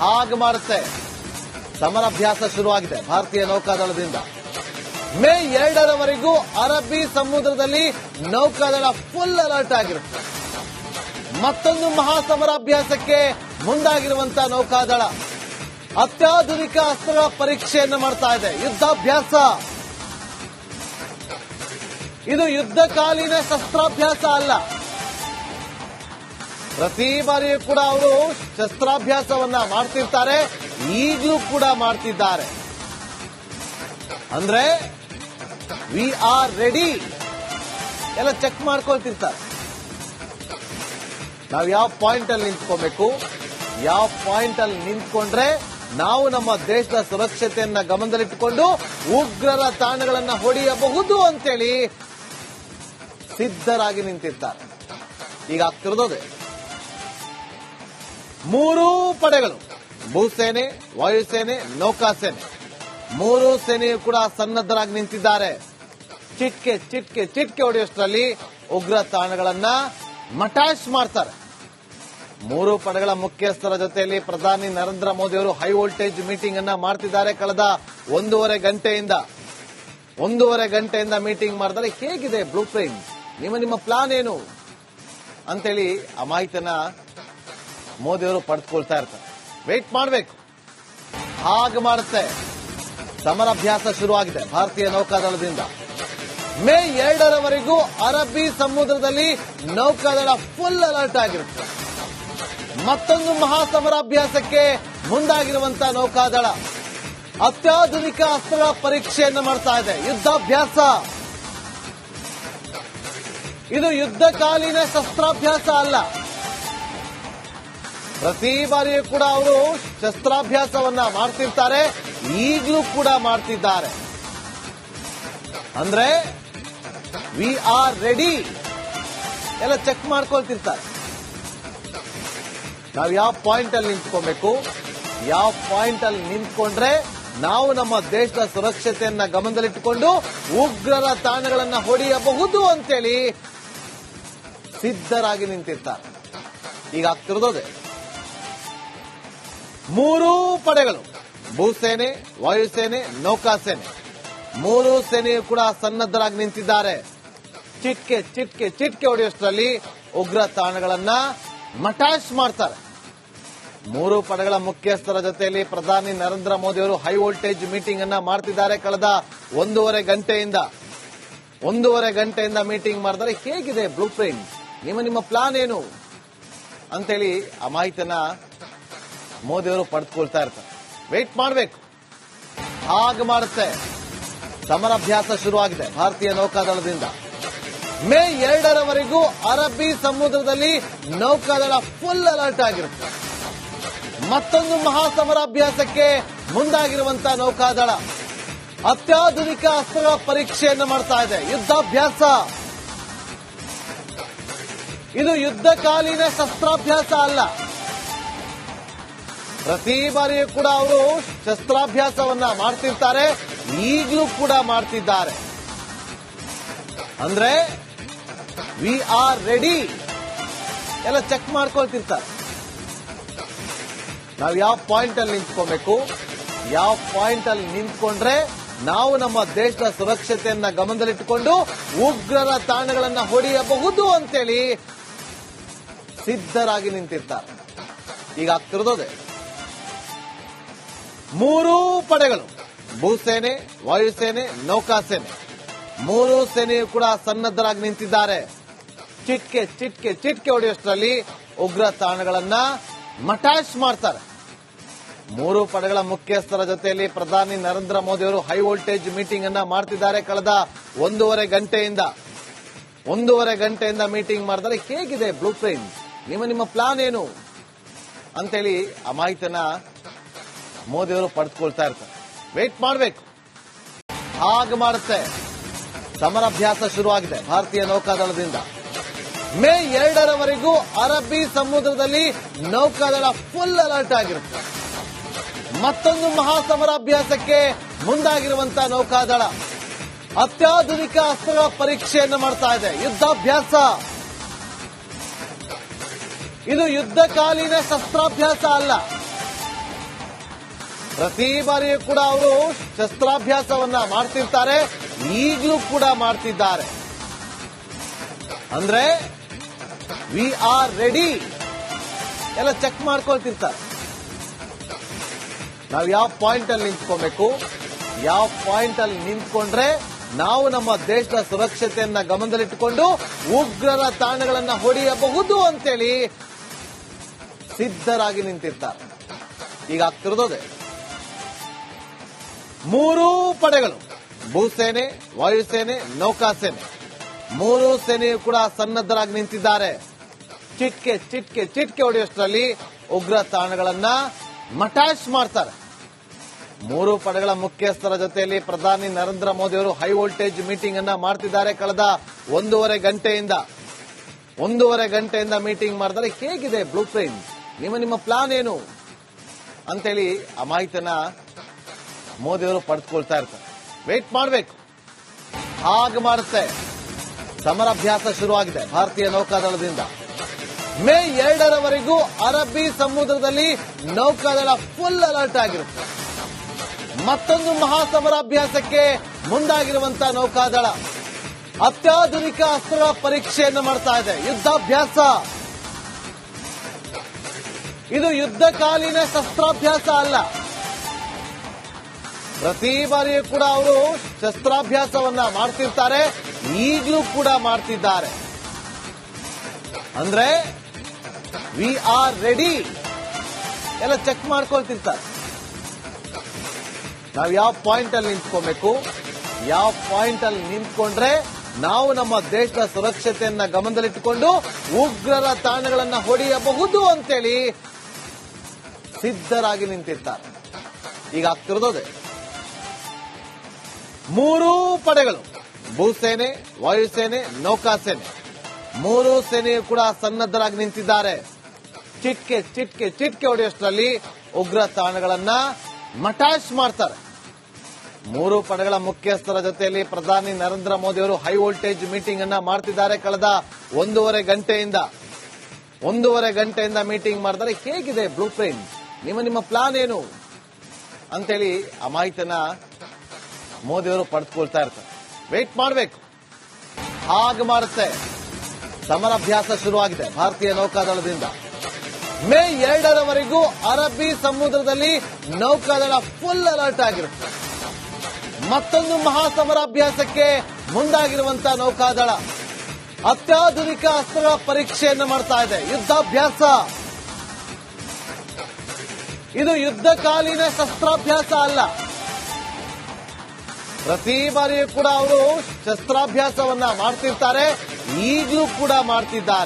ಹಾಗೆ ಮಾಡುತ್ತೆ. ಸಮರಾಭ್ಯಾಸ ಶುರುವಾಗಿದೆ ಭಾರತೀಯ ನೌಕಾದಳದಿಂದ. ಮೇ ಎರಡರವರೆಗೂ ಅರಬ್ಬಿ ಸಮುದ್ರದಲ್ಲಿ ನೌಕಾದಳ ಫುಲ್ ಅಲರ್ಟ್ ಆಗಿರುತ್ತೆ. ಮತ್ತೊಂದು ಮಹಾ ಸಮರಾಭ್ಯಾಸಕ್ಕೆ ಮುಂದಾಗಿರುವಂತಹ ನೌಕಾದಳ. ಅತ್ಯಾಧುನಿಕ ಅಸ್ತ್ರಗಳ ಪರೀಕ್ಷೆಯನ್ನು ಮಾಡ್ತಾ ಇದೆ. ಯುದ್ಧಾಭ್ಯಾಸ. ಇದು ಯುದ್ಧಕಾಲೀನ ಶಸ್ತ್ರಾಭ್ಯಾಸ ಅಲ್ಲ. ಪ್ರತಿ ಬಾರಿಯೂ ಕೂಡ ಅವರು ಶಸ್ತ್ರಾಭ್ಯಾಸವನ್ನ ಮಾಡ್ತಿರ್ತಾರೆ, ಈಗಲೂ ಕೂಡ ಮಾಡ್ತಿದ್ದಾರೆ. ಅಂದ್ರೆ ವಿ ಆರ್ ರೆಡಿ ಎಲ್ಲ ಚೆಕ್ ಮಾಡ್ಕೊಳ್ತಿರ್ತಾರೆ. ನಾವು ಯಾವ ಪಾಯಿಂಟ್ ಅಲ್ಲಿ ನಿಂತ್ಕೋಬೇಕು? ಯಾವ ಪಾಯಿಂಟ್ ಅಲ್ಲಿ ನಿಂತ್ಕೊಂಡ್ರೆ ನಾವು ನಮ್ಮ ದೇಶದ ಸುರಕ್ಷತೆಯನ್ನ ಗಮನದಲ್ಲಿಟ್ಟುಕೊಂಡು ಉಗ್ರರ ತಾಣಗಳನ್ನ ಹೊಡೆಯಬಹುದು ಅಂತೇಳಿ ಸಿದ್ಧರಾಗಿ ನಿಂತಿರ್ತಾರೆ. ಈಗ ಆಗ್ತಿರೋದೇ ಮೂರೂ ಪಡೆಗಳು. ಭೂಸೇನೆ ವಾಯುಸೇನೆ ನೌಕಾಸೇನೆ ಮೂರು ಸೇನೆಯು ಕೂಡ ಸನ್ನದ್ಧರಾಗಿ ನಿಂತಿದ್ದಾರೆ. ಚಿಟ್ಕೆ ಚಿಟ್ಕೆ ಚಿಟ್ಕೆ ಹೊಡೆಯುವಷ್ಟರಲ್ಲಿ ಉಗ್ರ ತಾಣಗಳನ್ನ ಮಟಾಶ್ ಮಾಡ್ತಾರೆ. ಮೂರು ಪಡೆಗಳ ಮುಖ್ಯಸ್ಥರ ಜೊತೆಯಲ್ಲಿ ಪ್ರಧಾನಿ ನರೇಂದ್ರ ಮೋದಿ ಅವರು ಹೈ ವೋಲ್ಟೇಜ್ ಮೀಟಿಂಗ್ ಅನ್ನ ಮಾಡ್ತಿದ್ದಾರೆ ಕಳೆದ ಒಂದೂವರೆ ಗಂಟೆಯಿಂದ. ಒಂದೂವರೆ ಗಂಟೆಯಿಂದ ಮೀಟಿಂಗ್ ಮಾಡಿದರೆ ಹೇಗಿದೆ ಬ್ಲೂ ಪ್ರಿಂಟ್ ನಿಮ್ಮ ನಿಮ್ಮ ಪ್ಲಾನ್ ಏನು? ಅಂತೇಳಿ ಆ ಮಾಹಿತಿಯನ್ನ ಮೋದಿ ಅವರು ಪಡೆದುಕೊಳ್ತಾ ಇರ್ತಾರೆ. ವೇಟ್ ಮಾಡಬೇಕು. ಹಾಗೆ ಮಾಡುತ್ತೆ. ಸಮರಾಭ್ಯಾಸ ಶುರುವಾಗಿದೆ ಭಾರತೀಯ ನೌಕಾದಳದಿಂದ. ಮೇ ಎರಡರವರೆಗೂ ಅರಬ್ಬಿ ಸಮುದ್ರದಲ್ಲಿ ನೌಕಾದಳ ಫುಲ್ ಅಲರ್ಟ್ ಆಗಿರುತ್ತೆ. ಮತ್ತೊಂದು ಮಹಾ ಸಮರಾಭ್ಯಾಸಕ್ಕೆ ಮುಂದಾಗಿರುವಂತಹ ನೌಕಾದಳ. ಅತ್ಯಾಧುನಿಕ ಅಸ್ತ್ರಗಳ ಪರೀಕ್ಷೆಯನ್ನು ಮಾಡ್ತಾ ಇದೆ. ಯುದ್ಧಾಭ್ಯಾಸ. ಇದು ಯುದ್ಧಕಾಲೀನ ಶಸ್ತ್ರಾಭ್ಯಾಸ ಅಲ್ಲ. ಪ್ರತಿ ಬಾರಿಯೂ ಕೂಡ ಅವರು ಶಸ್ತ್ರಾಭ್ಯಾಸವನ್ನ ಮಾಡ್ತಿರ್ತಾರೆ, ಈಗಲೂ ಕೂಡ ಮಾಡ್ತಿದ್ದಾರೆ. ಅಂದ್ರೆ ವಿ ಆರ್ ರೆಡಿ ಎಲ್ಲ ಚೆಕ್ ಮಾಡ್ಕೊಳ್ತಿರ್ತಾರೆ. ನಾವು ಯಾವ ಪಾಯಿಂಟ್ ಅಲ್ಲಿ ನಿಂತ್ಕೊಬೇಕು? ಯಾವ ಪಾಯಿಂಟ್ ಅಲ್ಲಿ ನಿಂತ್ಕೊಂಡ್ರೆ ನಾವು ನಮ್ಮ ದೇಶದ ಸುರಕ್ಷತೆಯನ್ನ ಗಮನದಲ್ಲಿಟ್ಟುಕೊಂಡು ಉಗ್ರರ ತಾಣಗಳನ್ನ ಹೊಡೆಯಬಹುದು ಅಂತೇಳಿ ಸಿದ್ಧರಾಗಿ ನಿಂತಿರ್ತಾರೆ. ಈಗ ಆಗ್ತಿರೋದೇ ಮೂರೂ ಪಡೆಗಳು, ಭೂಸೇನೆ, ವಾಯುಸೇನೆ, ನೌಕಾಸೇನೆ. ಮೂರು ಸೇನೆಯು ಕೂಡ ಸನ್ನದ್ಧರಾಗಿ ನಿಂತಿದ್ದಾರೆ. ಚಿಟ್ಕೆ ಚಿಟ್ಕೆ ಚಿಟ್ಕೆ ಹೊಡೆಯುವಷ್ಟರಲ್ಲಿ ಉಗ್ರ ತಾಣಗಳನ್ನ ಮಟಾಶ್ ಮಾಡ್ತಾರೆ. ಮೂರು ಪಡೆಗಳ ಮುಖ್ಯಸ್ಥರ ಜೊತೆಯಲ್ಲಿ ಪ್ರಧಾನಿ ನರೇಂದ್ರ ಮೋದಿ ಅವರು ಹೈ ವೋಲ್ಟೇಜ್ ಮೀಟಿಂಗ್ ಅನ್ನ ಮಾಡ್ತಿದ್ದಾರೆ ಕಳೆದ ಒಂದೂವರೆ ಗಂಟೆಯಿಂದ. ಒಂದೂವರೆ ಗಂಟೆಯಿಂದ ಮೀಟಿಂಗ್ ಮಾಡಿದರೆ ಹೇಗಿದೆ ಬ್ಲೂ ಪ್ರಿಂಟ್? ನಿಮ್ಮ ನಿಮ್ಮ ಪ್ಲಾನ್ ಏನು? ಅಂತೇಳಿ ಆ ಮಾಹಿತಿಯನ್ನ ಮೋದಿ ಅವರು ಪಡೆದುಕೊಳ್ತಾ ಇರ್ತಾರೆ. ವೇಟ್ ಮಾಡಬೇಕು. ಹಾಗೆ ಮಾಡುತ್ತೆ. ಸಮರಾಭ್ಯಾಸ ಶುರುವಾಗಿದೆ ಭಾರತೀಯ ನೌಕಾದಳದಿಂದ. ಮೇ ಎರಡರವರೆಗೂ ಅರಬ್ಬಿ ಸಮುದ್ರದಲ್ಲಿ ನೌಕಾದಳ ಫುಲ್ ಅಲರ್ಟ್ ಆಗಿರುತ್ತೆ. ಮತ್ತೊಂದು ಮಹಾ ಸಮರಾಭ್ಯಾಸಕ್ಕೆ ಮುಂದಾಗಿರುವಂತಹ ನೌಕಾದಳ. ಅತ್ಯಾಧುನಿಕ ಅಸ್ತ್ರಗಳ ಪರೀಕ್ಷೆಯನ್ನು ಮಾಡ್ತಾ ಇದೆ. ಯುದ್ಧಾಭ್ಯಾಸ. ಇದು ಯುದ್ಧಕಾಲೀನ ಶಸ್ತ್ರಾಭ್ಯಾಸ ಅಲ್ಲ. ಪ್ರತಿ ಬಾರಿಯೂ ಕೂಡ ಅವರು ಶಸ್ತ್ರಾಭ್ಯಾಸವನ್ನ ಮಾಡ್ತಿರ್ತಾರೆ, ಈಗಲೂ ಕೂಡ ಮಾಡ್ತಿದ್ದಾರೆ. ಅಂದ್ರೆ ವಿ ಆರ್ ರೆಡಿ ಎಲ್ಲ ಚೆಕ್ ಮಾಡ್ಕೊಳ್ತಿರ್ತಾರೆ. ನಾವು ಯಾವ ಪಾಯಿಂಟ್ ಅಲ್ಲಿ ನಿಂತ್ಕೋಬೇಕು? ಯಾವ ಪಾಯಿಂಟ್ ಅಲ್ಲಿ ನಿಂತ್ಕೊಂಡ್ರೆ ನಾವು ನಮ್ಮ ದೇಶದ ಸುರಕ್ಷತೆಯನ್ನ ಗಮನದಲ್ಲಿಟ್ಟುಕೊಂಡು ಉಗ್ರರ ತಾಣಗಳನ್ನ ಹೊಡೆಯಬಹುದು ಅಂತೇಳಿ ಸಿದ್ಧರಾಗಿ ನಿಂತಿರ್ತಾರೆ. ಈಗ ಆಗ್ತಿರೋದೇ ಮೂರೂ ಪಡೆಗಳು. ಭೂಸೇನೆ ವಾಯುಸೇನೆ ನೌಕಾಸೇನೆ ಮೂರು ಸೇನೆಯು ಕೂಡ ಸನ್ನದ್ಧರಾಗಿ ನಿಂತಿದ್ದಾರೆ. ಚಿಟ್ಕೆ ಚಿಟ್ಕೆ ಚಿಟ್ಕೆ ಹೊಡೆಯುವಷ್ಟರಲ್ಲಿ ಉಗ್ರ ತಾಣಗಳನ್ನ ಮಟಾಶ್ ಮಾಡ್ತಾರೆ. ಮೂರು ಪಡೆಗಳ ಮುಖ್ಯಸ್ಥರ ಜೊತೆಯಲ್ಲಿ ಪ್ರಧಾನಿ ನರೇಂದ್ರ ಮೋದಿ ಅವರು ಹೈ ವೋಲ್ಟೇಜ್ ಮೀಟಿಂಗ್ ಅನ್ನ ಮಾಡ್ತಿದ್ದಾರೆ ಕಳೆದ ಒಂದೂವರೆ ಗಂಟೆಯಿಂದ. ಒಂದೂವರೆ ಗಂಟೆಯಿಂದ ಮೀಟಿಂಗ್ ಮಾಡಿದರೆ ಹೇಗಿದೆ ಬ್ಲೂ ಪ್ರಿಂಟ್? ನಿಮ್ಮ ನಿಮ್ಮ ಪ್ಲಾನ್ ಏನು? ಅಂತೇಳಿ ಆ ಮಾಹಿತಿಯನ್ನ ಮೋದಿ ಅವರು ಪಡೆದುಕೊಳ್ತಾ ಇರ್ತಾರೆ. ವೇಟ್ ಮಾಡಬೇಕು. ಹಾಗೆ ಮಾಡುತ್ತೆ. ಸಮರಾಭ್ಯಾಸ ಶುರುವಾಗಿದೆ ಭಾರತೀಯ ನೌಕಾದಳದಿಂದ. ಮೇ ಎರಡರವರೆಗೂ ಅರಬ್ಬಿ ಸಮುದ್ರದಲ್ಲಿ ನೌಕಾದಳ ಫುಲ್ ಅಲರ್ಟ್ ಆಗಿರುತ್ತೆ. ಮತ್ತೊಂದು ಮಹಾ ಸಮರಾಭ್ಯಾಸಕ್ಕೆ ಮುಂದಾಗಿರುವಂತಹ ನೌಕಾದಳ. ಅತ್ಯಾಧುನಿಕ ಅಸ್ತ್ರಗಳ ಪರೀಕ್ಷೆಯನ್ನು ಮಾಡ್ತಾ ಇದೆ. ಯುದ್ಧಾಭ್ಯಾಸ. ಇದು ಯುದ್ಧಕಾಲೀನ ಶಸ್ತ್ರಾಭ್ಯಾಸ ಅಲ್ಲ. ಪ್ರತಿ ಬಾರಿಯೂ ಕೂಡ ಅವರು ಶಸ್ತ್ರಾಭ್ಯಾಸವನ್ನ ಮಾಡ್ತಿರ್ತಾರೆ, ಈಗಲೂ ಕೂಡ ಮಾಡ್ತಿದ್ದಾರೆ. ಅಂದ್ರೆ ವಿ ಆರ್ ರೆಡಿ ಎಲ್ಲ ಚೆಕ್ ಮಾಡ್ಕೊಳ್ತಿರ್ತಾರೆ. ನಾವು ಯಾವ ಪಾಯಿಂಟ್ ಅಲ್ಲಿ ನಿಂತ್ಕೋಬೇಕು? ಯಾವ ಪಾಯಿಂಟ್ ಅಲ್ಲಿ ನಿಂತ್ಕೊಂಡ್ರೆ ನಾವು ನಮ್ಮ ದೇಶದ ಸುರಕ್ಷತೆಯನ್ನ ಗಮನದಲ್ಲಿಟ್ಟುಕೊಂಡು ಉಗ್ರರ ತಾಣಗಳನ್ನ ಹೊಡೆಯಬಹುದು ಅಂತೇಳಿ ಸಿದ್ಧರಾಗಿ ನಿಂತಿರ್ತಾರೆ. ಈಗ ಆಗ್ತಿರೋದೇ ಮೂರೂ ಪಡೆಗಳು. ಭೂಸೇನೆ ವಾಯುಸೇನೆ ನೌಕಾಸೇನೆ ಮೂರು ಸೇನೆಯು ಕೂಡ ಸನ್ನದ್ಧರಾಗಿ ನಿಂತಿದ್ದಾರೆ. ಚಿಟ್ಕೆ ಚಿಟ್ಕೆ ಚಿಟ್ಕೆ ಹೊಡೆಯುವಷ್ಟರಲ್ಲಿ ಉಗ್ರ ತಾಣಗಳನ್ನ ಮಟಾಶ್ ಮಾಡ್ತಾರೆ. ಮೂರು ಪಡೆಗಳ ಮುಖ್ಯಸ್ಥರ ಜೊತೆಯಲ್ಲಿ ಪ್ರಧಾನಿ ನರೇಂದ್ರ ಮೋದಿ ಅವರು ಹೈ ವೋಲ್ಟೇಜ್ ಮೀಟಿಂಗ್ ಅನ್ನ ಮಾಡ್ತಿದ್ದಾರೆ ಕಳೆದ ಒಂದೂವರೆ ಗಂಟೆಯಿಂದ. ಒಂದೂವರೆ ಗಂಟೆಯಿಂದ ಮೀಟಿಂಗ್ ಮಾಡಿದರೆ ಹೇಗಿದೆ ಬ್ಲೂ ಪ್ರಿಂಟ್? ನಿಮ್ಮ ನಿಮ್ಮ ಪ್ಲಾನ್ ಏನು? ಅಂತೇಳಿ ಆ ಮಾಹಿತಿಯನ್ನ ಮೋದಿ ಅವರು ಪಡೆದುಕೊಳ್ತಾ ಇರ್ತಾರೆ. ವೇಟ್ ಮಾಡಬೇಕು. ಹಾಗೆ ಮಾಡುತ್ತೆ. ಸಮರಾಭ್ಯಾಸ ಶುರುವಾಗಿದೆ ಭಾರತೀಯ ನೌಕಾದಳದಿಂದ. ಮೇ ಎರಡರವರೆಗೂ ಅರಬ್ಬಿ ಸಮುದ್ರದಲ್ಲಿ ನೌಕಾದಳ ಫುಲ್ ಅಲರ್ಟ್ ಆಗಿರುತ್ತೆ. ಮತ್ತೊಂದು ಮಹಾಸಮರಾಭ್ಯಾಸಕ್ಕೆ ಮುಂದಾಗಿರುವಂತಹ ನೌಕಾದಳ. ಅತ್ಯಾಧುನಿಕ ಅಸ್ತ್ರ ಪರೀಕ್ಷೆಯನ್ನು ಮಾಡ್ತಾ ಇದೆ. ಯುದ್ಧಾಭ್ಯಾಸ. ಇದು ಯುದ್ಧಕಾಲೀನ ಶಸ್ತ್ರಾಭ್ಯಾಸ ಅಲ್ಲ. ಪ್ರತಿ ಬಾರಿಯೂ ಕೂಡ ಅವರು ಶಸ್ತ್ರಾಭ್ಯಾಸವನ್ನ ಮಾಡ್ತಿರ್ತಾರೆ, ಈಗಲೂ ಕೂಡ ಮಾಡ್ತಿದ್ದಾರೆ. ಅಂದ್ರೆ ವಿ ಆರ್ ರೆಡಿ ಎಲ್ಲ ಚೆಕ್ ಮಾಡ್ಕೊಳ್ತಿರ್ತಾರೆ. ನಾವು ಯಾವ ಪಾಯಿಂಟ್ ಅಲ್ಲಿ ನಿಂತ್ಕೋಬೇಕು? ಯಾವ ಪಾಯಿಂಟ್ ಅಲ್ಲಿ ನಿಂತ್ಕೊಂಡ್ರೆ ನಾವು ನಮ್ಮ ದೇಶದ ಸುರಕ್ಷತೆಯನ್ನ ಗಮನದಲ್ಲಿಟ್ಟುಕೊಂಡು ಉಗ್ರರ ತಾಣಗಳನ್ನ ಹೊಡೆಯಬಹುದು ಅಂತೇಳಿ ಸಿದ್ಧರಾಗಿ ನಿಂತಿರ್ತಾರೆ. ಈಗ ಆಗ್ತಿರೋದೇ ಮೂರೂ ಪಡೆಗಳು. ಭೂಸೇನೆ, ವಾಯುಸೇನೆ, ನೌಕಾಸೇನೆ. ಮೂರು ಸೇನೆಯು ಕೂಡ ಸನ್ನದ್ಧರಾಗಿ ನಿಂತಿದ್ದಾರೆ. ಚಿಟ್ಕೆ ಚಿಟ್ಕೆ ಚಿಟ್ಕೆ ಹೊಡೆಯಷ್ಟರಲ್ಲಿ ಉಗ್ರ ತಾಣಗಳನ್ನ ಮಟಾಶ್ ಮಾಡ್ತಾರೆ. ಮೂರು ಪಡೆಗಳ ಮುಖ್ಯಸ್ಥರ ಜೊತೆಯಲ್ಲಿ ಪ್ರಧಾನಿ ನರೇಂದ್ರ ಮೋದಿ ಅವರು ಹೈ ವೋಲ್ಟೇಜ್ ಮೀಟಿಂಗ್ ಅನ್ನ ಮಾಡ್ತಿದ್ದಾರೆ ಕಳೆದ ಒಂದೂವರೆ ಗಂಟೆಯಿಂದ. ಒಂದೂವರೆ ಗಂಟೆಯಿಂದ ಮೀಟಿಂಗ್ ಮಾಡಿದರೆ ಹೇಗಿದೆ ಬ್ಲೂ ಪ್ರಿಂಟ್? ನಿಮ್ಮ ನಿಮ್ಮ ಪ್ಲಾನ್ ಏನು? ಅಂತೇಳಿ ಆ ಮಾಹಿತಿಯನ್ನ ಮೋದಿ ಅವರು ಪಡೆದುಕೊಳ್ತಾ ಇರ್ತಾರೆ. ವೇಟ್ ಮಾಡಬೇಕು. ಹಾಗೆ ಮಾಡುತ್ತೆ. ಸಮರಾಭ್ಯಾಸ ಶುರುವಾಗಿದೆ ಭಾರತೀಯ ನೌಕಾದಳದಿಂದ. ಮೇ ಎರಡರವರೆಗೂ ಅರಬ್ಬಿ ಸಮುದ್ರದಲ್ಲಿ ನೌಕಾದಳ ಫುಲ್ ಅಲರ್ಟ್ ಆಗಿರುತ್ತೆ. ಮತ್ತೊಂದು ಮಹಾಸಮರಾಭ್ಯಾಸಕ್ಕೆ ಮುಂದಾಗಿರುವಂತಹ ನೌಕಾದಳ. ಅತ್ಯಾಧುನಿಕ ಅಸ್ತ್ರಗಳ ಪರೀಕ್ಷೆಯನ್ನು ಮಾಡ್ತಾ ಇದೆ. ಯುದ್ಧಾಭ್ಯಾಸ. ಇದು ಯುದ್ಧಕಾಲೀನ ಶಸ್ತ್ರಾಭ್ಯಾಸ ಅಲ್ಲ. ಪ್ರತಿ ಬಾರಿಯೂ ಕೂಡ ಅವರು ಶಸ್ತ್ರಾಭ್ಯಾಸವನ್ನ ಮಾಡ್ತಿರ್ತಾರೆ ಈಗಲೂ ಕೂಡ ಮಾಡ್ತಿದ್ದಾರೆ.